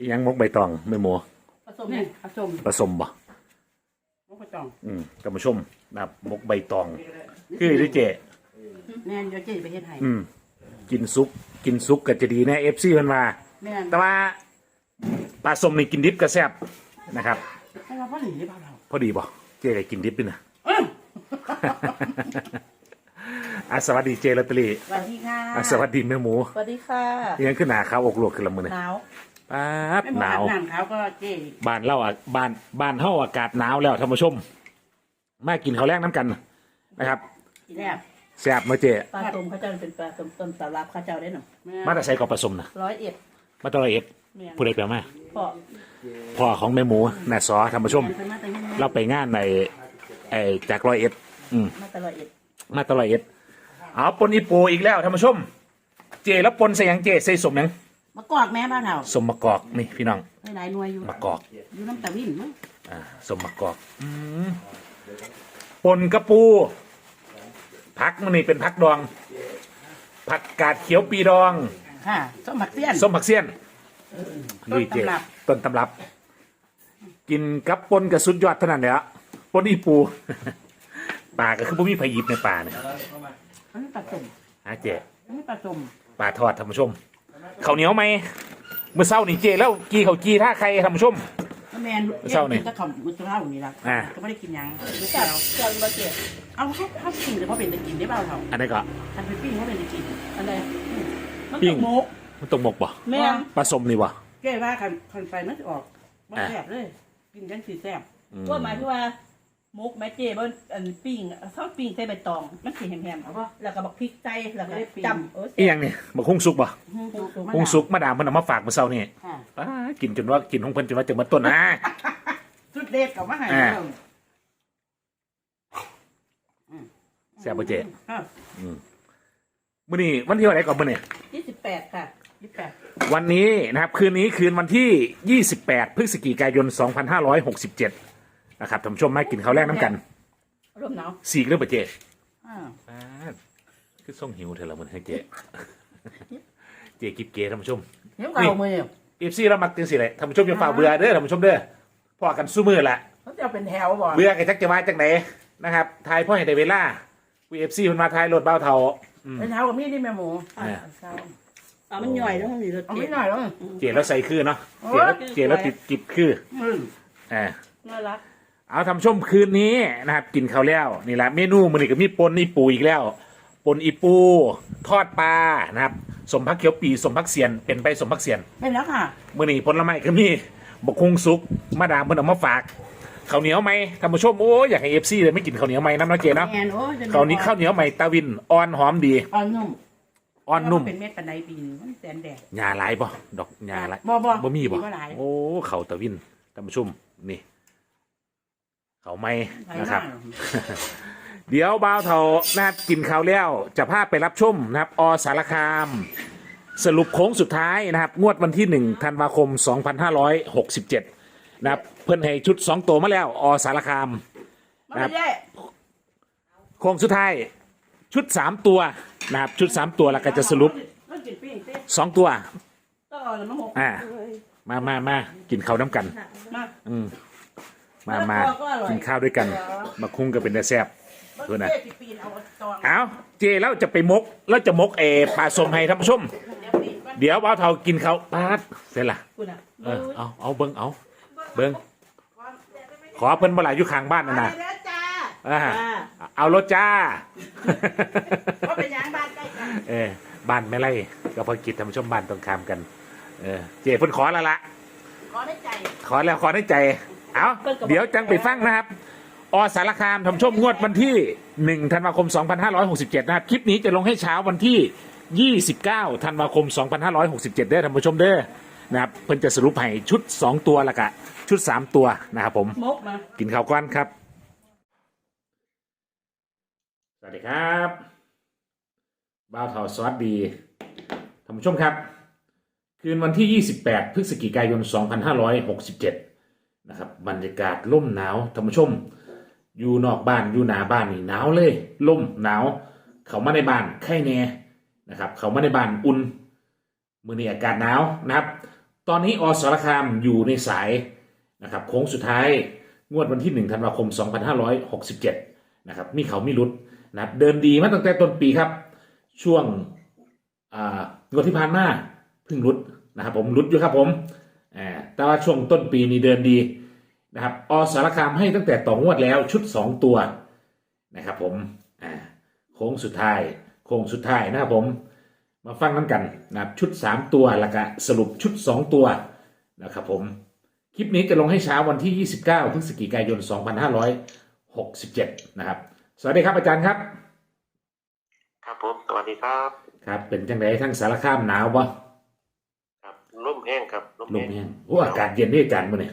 อิหยังมกใบตองไม่หมูผสมเนี่ยผสมผสมบ่มะกระจองอืมท่านผู้ชมนะครับมกใบตอง คือด้วยเจ แม่นเดี๋ยวเจ๊ไปเฮ็ดให้อืม กินซุปกินซุปก็จะดีนะเอฟซีมันมาแม่นแต่ว่าปลาสมนี่กินดิบก็แซ่บนะครับให้เราพ่อหนีได้เปล่าเราพอดีบ่เจก็กินดิบด้วยนะเอ้ยอะสวัสดีเจลอตเตอรี่สวัสดีค่ะอะสวัสดีแม่หมูสวัสดีค่ะอิหยังขึ้นหนาขาวอกลวกขึ้นละมือเนี่ยหนาว ป๊าบไม่หมหดนาว น้ำเขาก็เจ๊บ้านเล่าอะบ้านบ้านเฮาอากาศหนาวแล้วท่านผู้ชม มากินข้าวแรกน้ำกันนะครับทีแรกแซ่บมาเจ ปลาต้มข้าวเจ้าเป็นปลาต้มต้นสารับข้าวเจ้าได้หน่อยแม่มาแต่ใส่กรอบผสมนะร้อยเอ็ดมาแตลอเอ็ดเมียนผู้ใดแปลมาพ่อพ่อของแม่หมูน่ะสอท่านผู้ชมเพิ่นมาแต่ยังไงเราไปงานในไอจากร้อยเอ็ด อืมมาตลอดเอ็ดมาตลอดเอ็ด เอาปนอีปูอีกแล้วท่านผู้ชม เจแล้วปนใส่หยังเจใส่สมหยัง มะกอกแม่บ้านเราสมมะกอกนี่พี่น้องหลายๆหน่วยอยู่มะกอกอยู่น้ำตาวินมั้งอ่าสมมะกอกอืมปนกระปูพักมันนี่เป็นพักดอง ผักกาดเขียวปีดอง ค่ะส้มหมักเสี้ยนส้มผักเสี้ยนต้นตำรับต้นตำรับ กินกับปนกับสุดยอดเท่านั้นแหละปนอีปูป่าก็คือบ่มีไผหยิบในป่าเนี่ยอันนี้ผสมฮะเจอันนี้ผสมป่าทอดท่านผู้ชม ข้าวเหนียวไหมเมื่อเช้านี่เจแล้วกีเขาวกีท่าใครท่านผู้ชมแม่นเศร้านี่ก็ขำมุสเล่านี่ละอ่าก็ไม่ได้กินหยังไม่จัเจ้าบจับมาเจ็ดเอาเขาเขากินแต่เขาเป็นตะกินได้เปล่าเขาอันนี้นก็ทันไปปิ้งเขาเป็นตะกินอะไรมันปิ้ตงกหมกมันต้องหมกบ่แม่นปลาสมนี่บ่เจ้ว่าคันคันไปมันจะออกมันอะแซ่บเลยกินกันสีแซ่บอืมก็หมายถึงว่าห มกแม่เจ๊บนอันปิ้งทอดปิ้งใส่ใบตองมันสีแหมๆเอาป่ะแล้วก็บักพริกใจแล้วก็จำเอออีหยังนี่บักฮุ้งสุกบ่ตัวฮุ้งสุกมาดามเพิ่นเอามาฝากเมื่อเช้านี่ค่ะอ้ากินจนว่ากินของเพิ่นจนว่าจะหมาต้นนะ สุดเด็ดกับว่าไงอ่าแซ่บบ่เจอะมื้อนี้วันที่เท่าไหร่ก่อนมื้อนี้ยี่สิบแปดค่ะยี่สิบแปดวันนี้นะครับคืนนี้คืนวันที่ 28 พฤศจิกายน 2567 นะครับท่านผู้ชมมากินข้าวแรกน้ำกันร่มหนาวสี่เรื่องปะเจอ่าอ่าคือส่งหิวเธอละมันให้เจ เจกิบเกท่านผู้ชมเดี๋ยวเก่ามือเอฟซีเรามักจังสิเลยท่านผู้ชมอย่าฝ่าเบื่อเด้อท่านผู้ชมเด้อพอกันสู้มือละเขาจะเอาเป็นแถวบ่เบื่อกันจักจะว่าจังไหนนะครับทายพ่อให้ได้เวลาวีเอฟซีมันมาทายรถเบ้าเทาอืม เป็นแถวกับมีดที่แม่หมูอ่าอะมันย่อยแล้วมันมีรสเอาเจ็ไม่ดหน่อยหรอกเจแล้วใส่คือเนาะโอ้เจยแล้วเจแล้วติดกิบคืออืมอ่าน่ารัก เอาทำชมคืนนี้นะครับ กินข้าวแล้วนี่แหละเมนูมันนี่ก็มีปนอีปูอีกแล้วปนอีปูทอดปลานะครับ สมพักเขียวปีสมพักเสียนเป็นไปสมพักเสียนเป็นแล้วค่ะมื่อนี้ผลไม้ก็มีบกคุงสุกมาดามเพิ่นเอามาฝากข้าวเหนียวไหมท่านผู้ชมโอ้ยอยากให้เอฟซีเลยไม่กินข้าวเหนียวไหมน้ำเนาะเจเนาะแอนโอ้ยจะข้าวนี้ข้าวเหนียวไหมตาวินอ่อนหอมดีอ่อนนุ่มอ่อนนุ่มเป็นเม็ดปันไดปีนมันแสนแดดหญ้าหลายบ่ดอกหญ้าหลายบ่บ่บ่มีบ่หลายโอ้ข้าวตาวินท่านผู้ชมนี่ ข้าวไหมหลายนะครับมากเดี๋ยวบ่าวเถานะครับกินข้าวแล้ว จะพาไปรับชมนะครับ อสารคาม สรุปโค้งสุดท้ายนะครับ งวดวันที่ 1 ธันวาคม 2567 นะครับ เพื่อนให้ชุด 2 ตัวมาแล้ว อสารคามมันไม่ได้โค้งสุดท้าย ชุด 3 ตัวนะครับ ชุด 3 ตัวแล้วก็จะสรุปมันกินปิ้งสิ2ตัวต้องเอาแล้วมาหกอ่ามามามากินข้าวน้ำกันมาอืม มามากินข้าวด้วยกัน มาคุ้งกันเป็นแต่แซ่บดูนะเจ๊สิปีนเอาตองเอาเจแล้วจะไปมกแล้วจะมกเออปลาสมให้ท่านผู้ชม เดี๋ยวปีนก่อนเดี๋ยวบ่าวเทากินเขาวปาดเสร็จละคุณอะเออเอาเอาเบิ้งเอาเบิ้งขอเพิ่นบ่หลายอยู่ข้างบ้านนั่นไปนะแล้วจ้าอ่าเอารถจ้าก็เป็นหยังบ้านใกล้กันเออบ้านแม่ไร่ก็พอกิจท่านผู้ชมบ้านตรงข้ามกัน เออเจเพิ่นขอแล้วละขอได้ใจ ขอแล้วขอในใจ เอาเดี๋ยวจังไปฟังนะครับ อสารคามทำชมงวดวันที่ 1 ธันวาคม 2567 นะครับ คลิปนี้จะลงให้เช้าวันที่ 29 ธันวาคม 2567เด้อท่านผู้ชมเด้อนะครับเพิ่นจะสรุปให้ชุด 2 ตัวและกะ ชุด 3 ตัวนะครับผม มกมากินข้าวก้อนครับ สวัสดีครับบ้าวเทาซอสดีท่านผู้ชมครับ คืนวันที่ 28 พฤศจิกายน 2567 นะครับบรรยากาศล่มหนาวท่านผู้ชม อยู่นอกบ้านอยู่หน้าบ้านนี่หนาวเลยล่มหนาว เขามาในบ้านไข้แน่นะครับ เขามาในบ้านอุ่นมือนี้อากาศหนาวนะครับ ตอนนี้อสารคามอยู่ในสายนะครับโค้งสุดท้ายงวดวันที่ 1 ธันวาคม 2567 นะครับ มีเขามีรุดนะครับเดินดีมาตั้งแต่ต้นปีครับ ช่วงงวดที่ผ่านมาเพิ่งรุดนะครับผมรุดอยู่ครับผม อ่าแต่ว่าช่วงต้นปีนี้เดินดีนะครับอสารคามให้ตั้งแต่ต่องวดแล้วชุด 2 ตัวนะครับผมอ่าโค้งสุดท้ายโค้งสุดท้ายนะครับผมมาฟังน้ำกันนะครับชุด 3 ตัวแล้วก็สรุปชุด 2 ตัวนะครับผมคลิปนี้จะลงให้เช้าวันที่ 29พฤศจิกายน 2567 นะครับ สวัสดีครับอาจารย์ครับ ครับผม สวัสดีครับ ครับ เป็นจังไดทั้งสารคามหนาวบ่ค รับร่มแห้งครับร่มลมแห้งแห้งโอ้อากาศเย็นนี่อาจารย์มื้อนี้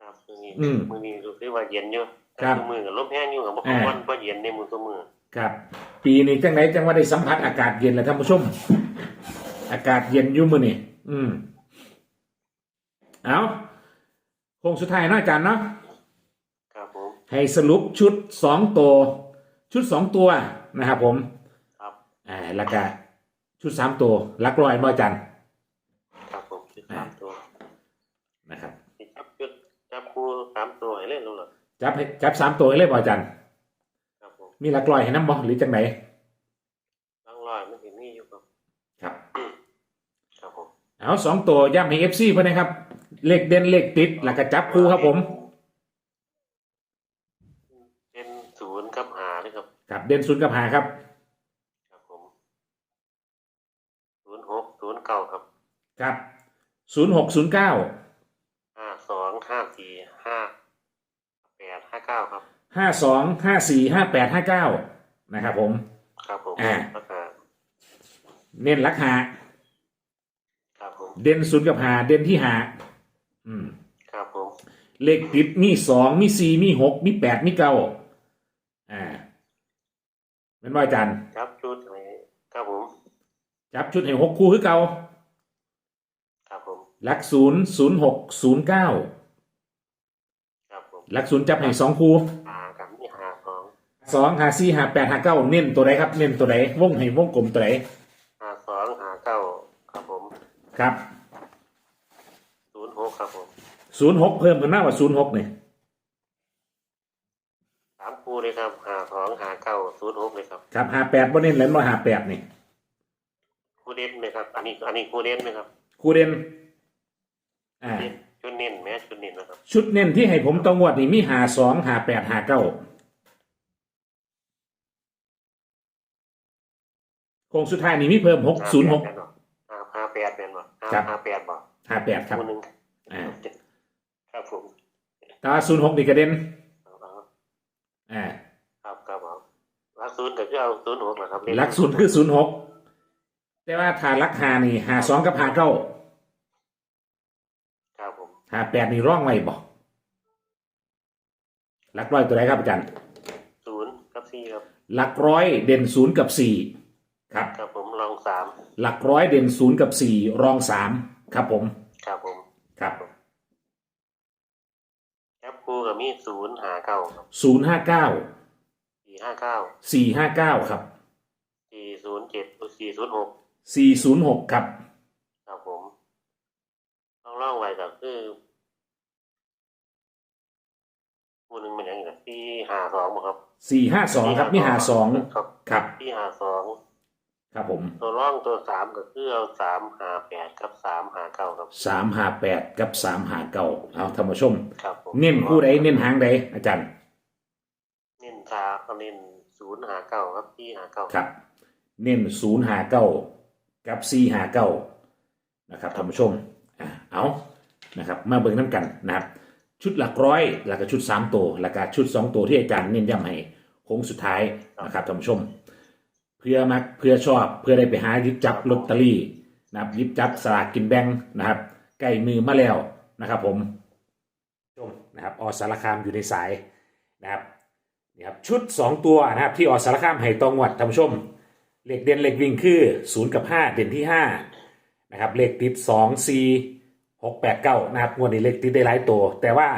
ครับมือนี้อืมมือนี้รู้สึกว่าเย็นอยู่ครับแต่มือกับร่มแห้งอยู่กับบ่อ่าวันบ่เย็นในมือตัวมือครับ ปีนี้จังไดจังว่าได้สัมผัสอากาศเย็นแล้วท่านผู้ชม อากาศเย็นอยู่มื้อนี้อืมเอาโค้งสุดท้ายเนาะอาจารย์เนาะครับผมให้สรุปชุดสองตัว ชุดสองตัวนะครับผม ครับอ่าแล้วก็ชุดสามตัวลักลอยบ่อาจันครับผมชุดสามตัว นะครับ จับชุดจับคู่ สามตัวให้เล่นรู้หรอจับให้จับสามตัวให้เลยบ่อาจันครับผมมีลักลอยให้น้ำบ่หรือจังไหนตั้งร้อยมันเห็นมีอยู่ครับ ครับ ครับผมเอาสองตัวย่ำให้เอฟซีเพื่อนนะครับ เลขเด่นเลขติดแล้วก็จับคู่ครับผม เป็นศูนย์กับหาเลยครับ ครับเด่นศูนย์กับหาครับ ครับผมศูนย์หกศูนย์เก้าครับ ครับศูนย์หกศูนย์เก้าห้าสอง ห้าสี่ห้าแปดห้าเก้าครับห้าสองห้าสี่ห้าแปดห้าเก้านะครับผม ครับผมอ่าราคาเน้นลักหา ครับผมเด่นศูนย์กับหาเด่นที่หาอืม ครับผมเลขติดมีสองมีสี่มีหกมีแปดมีเก้าอ่าเป็นว่าอาจารย์ครับชุดไหนครับผมจับชุดให้หกคู่คือเก่า ครับผมหลักศูนย์ศูนย์หกศูนย์เก้าครับผม หลักศูนย์จับให้สองคู่หากับนี่หาสองสองหาสี่หาแปดหาเก้าเน้นตัวใดครับ เน้นตัวใดวงให้วงกลมตัวใดหาสองหาเก้าครับผมครับศูนย์หกครับผมศูนย์หกเพิ่มขึ้นมากกว่าศูนย์หกเนี่ยสามคู่เลยครับหาสองหาเก้าศูนย์หกเลยครับครับหาแปดบ่เน้นแล้วมาหาแปดนี่คู่เด่นเลยครับ อันนี้อันนี้คู่เด่นไหมครับ คู่เด่นอ่าเด่น ชุดเน้นแม้ชุดเน้นนะครับชุดเน้นที่ให้ผมต้องงวดนี่มีหาสองหาแปดหาเก้าโครงสุดท้ายนี่มีเพิ่มหกศูนย์หกหาหาแปดเป็นบ่หาครับหาแปดบ่หาแปดครับคู่หนึ่งอ่า ครับผมแตว่าศูนย์หกนี่กระเด็นเอาเอาอ่าครับครับผมหลักศูนย์ก็คือเอาศูนย์หกนะครับหลักศูนย์คือศูนย์หกแต่ว่าถ้าหลักหานี่หาสองกับหาเก้าครับผม หาแปดนี่ร่องไว้บ่หลักร้อยตัวไหนครับอาจารย์ศูนย์กับสี่ครับหลักร้อยเด่นศูนย์กับสี่ครับครับผมลองสามหลักร้อยเด่นศูนย์กับสี่รองสามครับผมครับผมครับแคปคู่กับมีศูนย์หาเก้าครับศูนย์ห้าเก้าสี่ห้าเก้าสี่ห้าเก้าครับสี่ศูนย์เจ็ดสี่ศูนย์หกสี่ศูนย์หกครับครับผม ล่องล่องไว้ก็คือคู่หนึ่งมันยังไงที่หาสองบ่ครับสี่ห้าสองครับนี่หาสองครับครับที่หาสองครับผม ตัวร่องตัวสามก็คือเอาสามหาแปดกับสามหาเก้าครับสามหาแปดกับสามหาเก้าเอาท่านผู้ชม ครับผมเน้นคู่ใดเน้นหางใดอาจารย์ เน้นสามเน้นศูนย์หาเก้าครับที่หาเก้าครับ เน้นศูนย์หาเก้ากับสี่หาเก้านะครับท่านผู้ชมอะ เอานะครับมาเบิ่งน้ำกันนะครับ ชุดหลักร้อยแล้วก็ชุดสามตัวแล้วก็ชุดสองตัวที่อาจารย์เน้นย้ำให้โค้งสุดท้ายนะครับท่านผู้ชม เพื่อมักเพื่อชอบเพื่อได้ไปหายิบจับลอตเตอรี่นะครับยิบจับสลากกินแบ่งนะครับใกล้มือมาแล้วนะครับผมชมนะครับอสารคามอยู่ในสายนะครับนี่ครับชุด 2 ตัวนะครับที่อสารคามให้ตองวัดท่านผู้ชมเหลขเด่นเหลขวิ่งคือ 0 กับ 5 เด่นที่ 5 นะครับเลขติด2 4 6 8 9นะครับงวดนี้เลขติดได้หลายตัว แต่ว่า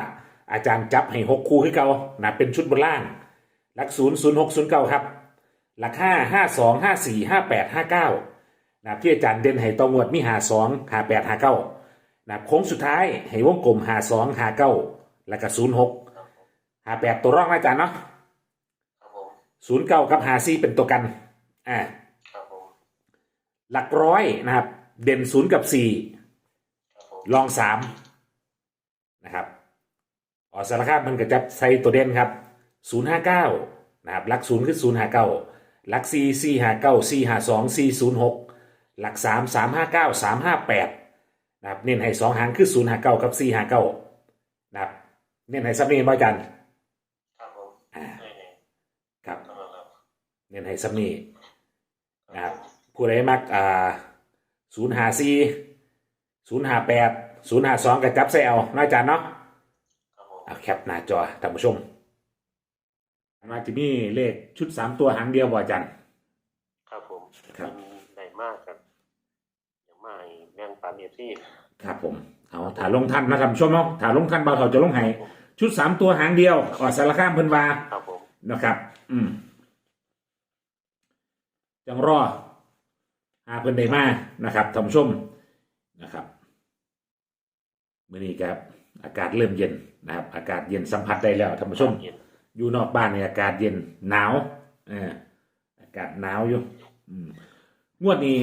อาจารย์จับให้6คู่ให้เก่านะเป็นชุดบนล่าง หลัก0 0 6 0 9ครับ หลัก5 5 2 5 4 5 8 5 9นะครับที่อาจารย์เด่นให้ตองวดมี5 2 5 8 5 9นะครับโค้งสุดท้ายให้วงกลมหาสองหาเก้าแล้วก็ศูนย์หกครับผมหาแปดตัวร่องนะอาจารย์เนาะครับผมศูนย์เก้ากับหาซีเป็นตัวกันอ่าครับผมหลักร้อยนะครับ เด่นศูนย์กับสี่ครับผมลองสามนะครับออสารคามมันก็จะใส่ตัวเด่นครับศูนย์ห้าเก้านะครับหลักศูนย์คือศูนย์ห้าเก้าหลักสี่สี่ห้าเก้าสี่ห้าสองสี่ศูนย์หกหลักสามสามห้าเก้าสามห้าแปดนะครับเน้นให้สองหางคือศูนย์ห้าเก้ากับสี่ห้าเก้านะครับเน้นให้ซับนี่บ่อาจารย์ครับผมอ่าได้เลยครับครับครับเน้นให้ซับนี่นะครับผู้ใดมักอ่า ศูนย์ห้าสี่ศูนย์ห้าแปดศูนย์ห้าสองกับจับใส่เอาเนาะอาจารย์เนาะครับผมเอาแคปหน้าจอท่านผู้ชมมาจะมีเลขชุดสามตัวหางเดียวบ่อาจารย์ครับผมครับมันได้มากครับอย่างมากแบ่งปันเอฟซีครับผม เอาถ่าลงทันนะท่านผู้ชมเนาะถ่าลงทันเบาเถาจะลงให้ชุดสามตัวหางเดียวออดสารข้ามเพิ่นว่าครับผมนะครับ อืมจังรอ หาเพิ่นได้มานะครับท่านผู้ชมนะครับมื้อนี้ครับ อากาศเริ่มเย็นนะครับ อากาศเย็นสัมผัสได้แล้วท่านผู้ชมเย็นอยู่นอกบ้านเนี่ยอากาศเย็นหนาวเอออากาศหนาวอยู่อืมงวดนี้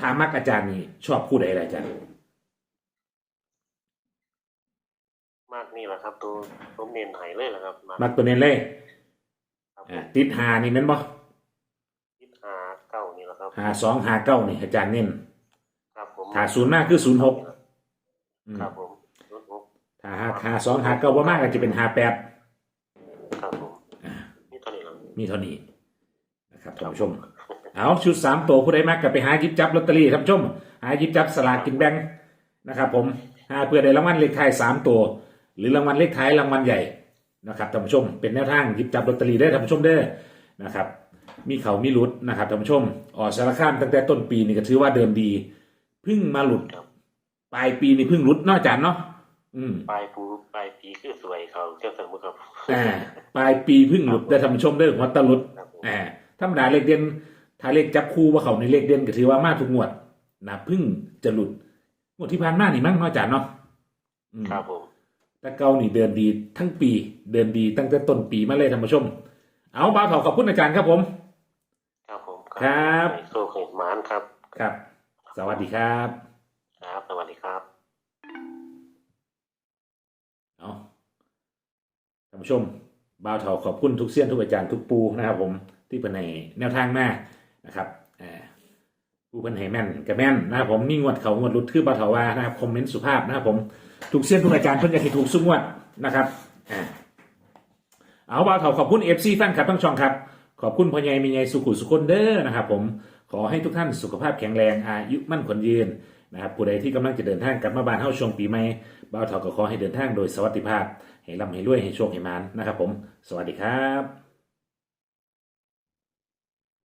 ถามมักอาจารย์นี่ชอบคู่ใดล่ะอาจารย์มากนี่แหละครับ ตัวผมเน้นไห้เลยแหละครับมักตัวเน้นเลยครับผอ่ามติดหานี่แม่นบ่ยิบหาเก้านี่แหละครับหาสองหาเก้านี่อาจารย์เน้นครับผมถ้าศูนย์มากคือศูนย์หกอืมครับผมศูนย์หกถ้าหาหาสองหาเก้าว่ามากก็จะเป็นหาแปดครับผมนี่ตอนนี้เรามีเท่านี้นะครับท่านผู้ชม เอาชุดสามตัวผู้ใดมักก็ไปหาหยิบจับลอตเตอรี่ท่านผู้ชม หาหยิบจับสลากกินแบ่งนะครับ ผมหาเพื่อได้รางวัลเลขท้ายสามตัว หรือรางวัลเลขท้ายรางวัลใหญ่นะครับท่านผู้ชมเป็นแนวทางหยิบจับลอตเตอรี่ได้ท่านผู้ชมเด้อนะครับ มีเขามีหลุดนะครับท่านผู้ชมออกสารคามตั้งแต่ต้นปีนี่ก็ถือว่าเดินดีเพึ่งมาหลุดครับ ปลายปีนี่เพึ่งหลุดเนอกจากเนาะอืม ปลายปูปลายปีคือสวยเขาเจ้าสมุทรครับอ่าปลายปีเพึ่งหลุดได้ท่านผู้ชมเด้อหัวตะหลุด ครับผมอ่าธรรมดาเลขเด่นถ้าเลขจับคู่ว่าเขาในเลขเด่นก็ถือว่ามาทุกงวดนะเพึ่งจะหลุดงวดที่ผ่านมานี่มั้งเนอกจากเนาะอืม ครับผมแต่เกานี่เดินดีทั้งปี เดินดีตั้งแต่ต้นปีมาเลยท่านผู้ชม เอาบ่าวขอขอบคุณอาจารย์ครับผม ครับผมครับให้โซ่เห็ดหมานครับ ครับ สวัสดีครับ ครับ สวัสดีครับเอาท่านผู้ชมบ่าวเถาขอบคุณทุกเสี้ยนทุกอาจารย์ทุกปูนะครับ ผมที่เป็นในแนวทางมานะครับอ่าผู้เป็นให้แม่นกับแม่นนะครับผมมีงวดเขางวดรุดคือบ่าวเถาว่านะครับคอมเมนต์สุภาพนะครับผมทุกเสี้ยนทุกอาจารย์เพิ่นอยากให้ถูกสุกงวดนะครับอ่าเอาบ่าวเถาขอบคุณเอฟซีแฟนคลับทั้งช่องครับ ขอบคุณพ่อใหญ่มีใหญ่สุขุสุคนเด้อนะครับผมขอให้ทุกท่านสุขภาพแข็งแรงอายุมั่นขวัญยืนนะครับผู้ใดที่กำลังจะเดินทางกลับมาบ้านเฮาช่วงปีใหม่บ่าวเถาก็ขอให้เดินทางโดยสวัสดิภาพให้ร่ำให้รวยให้โชคให้มานนะครับผม สวัสดีครับ